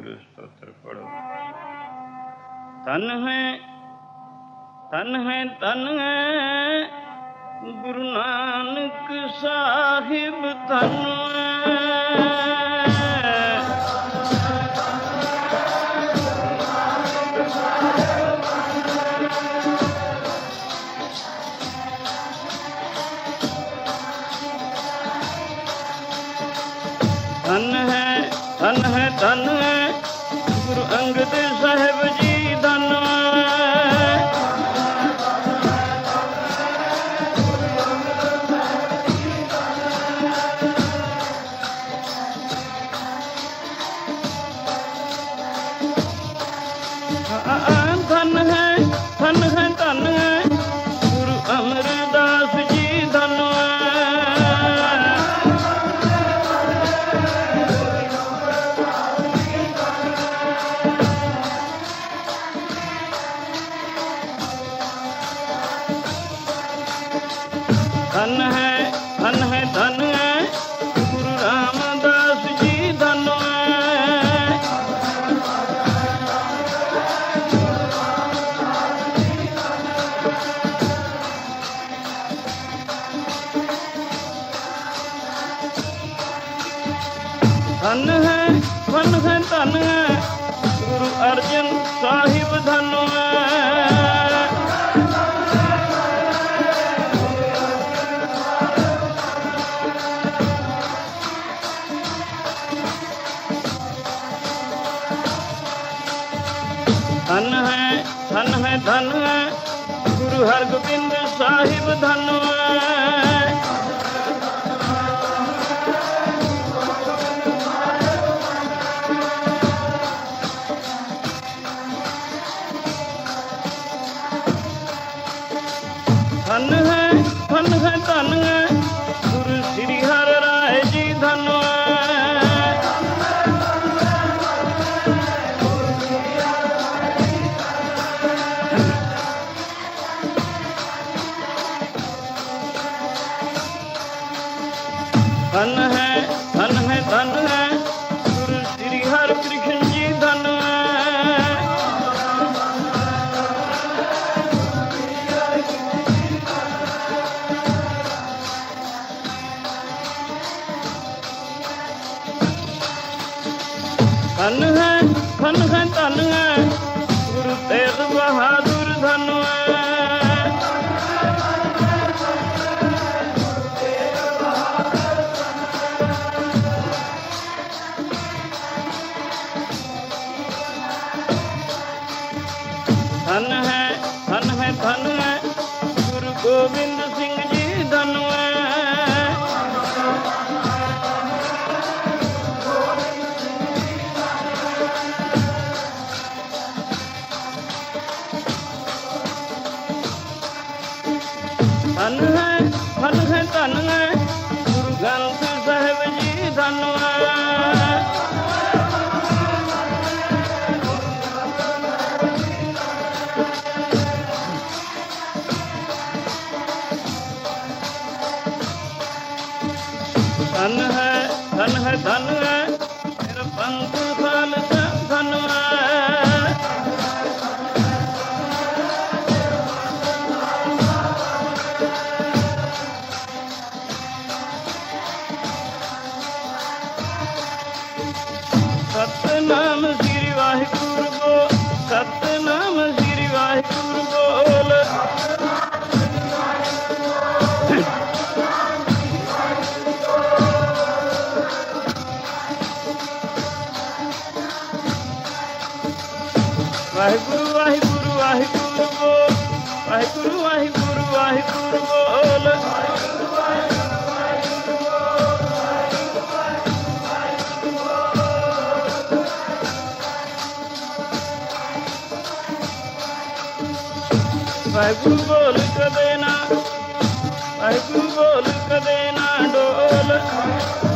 ਵਾਹਿਗੁਰੂ ਸਤੋਤਰ ਪੜੋ ਤਨ ਹੈ ਤਨ ਹੈ ਤਨ ਹੈ, ਗੁਰੂ ਨਾਨਕ ਸਾਹਿਬ ਤਨ ਹੈ। ਧਨ ਹੈ ਧਨ ਹੈ ਧਨ ਹੈ। ਅੰਗਦ ਸਾਹਿਬ ਜੀ ਧਨ ਧਨ ਹੈ ਧਨ ਹੈ। ਧਨ ਹੈ ਧਨ ਹੈ ਧਨ ਹੈ। ਗੁਰੂ ਅਰਜਨ ਸਾਹਿਬ ਧਨ ਹੈ। ਧਨ ਹੈ ਧਨ ਹੈ ਧਨ ਹੈ। ਗੁਰੂ ਹਰਗੋਬਿੰਦ ਸਾਹਿਬ ਧਨ ਹੈ। ਧਨ ਹੈ ਧਨ ਹੈ ਧਨ ਹੈ। ਗੁਰੂ ਸ੍ਰੀ ਹਰਿ ਕ੍ਰਿਸ਼ਨ ਜੀ ਧਨ ਹੈ। ਧਨ ਹੈ ਧਨ ਹੈ ਧਨ ਹੈ। ਗੁਰੂ ਤੇਗ ਬਹਾਦਰ ਧਨ ਹੈ ਧਨ ਹੈ ਧਨ ਹੈ ਵਾਹਿਗੁਰੂ ਵਾਹਿਗੁਰੂ ਵਾਹਿਗੁਰੂ ਬੋਲ ਵਾਹਿਗੁਰੂ ਵਾਹਿਗੁਰੂ ਵਾਹਿਗੁਰੂ ਬੋਲ ਵਾਹਿਗੁਰੂ ਬੋਲ ਕਦੇ ਨਾ, ਵਾਹਿਗੁਰੂ ਬੋਲ ਕਦੇ ਨਾ ਡੋਲ।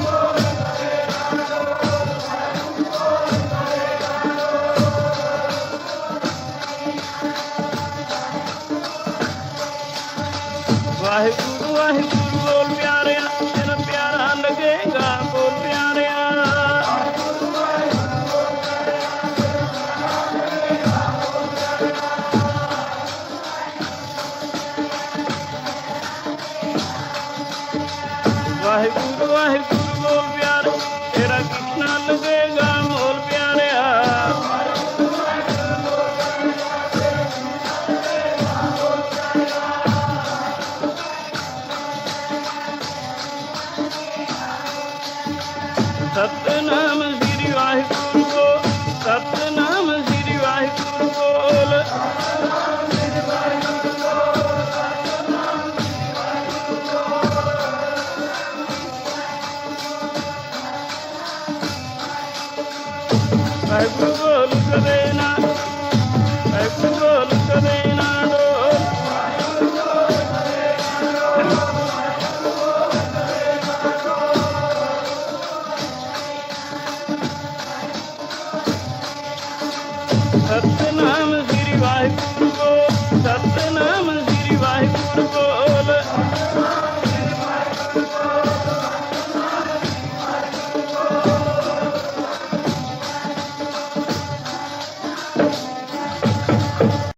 ਵਾਹਿਗੁਰੂ ਵਾਹਿਗੁਰੂ ਵਾਹਿਗੁਰੂ ਬੋਲ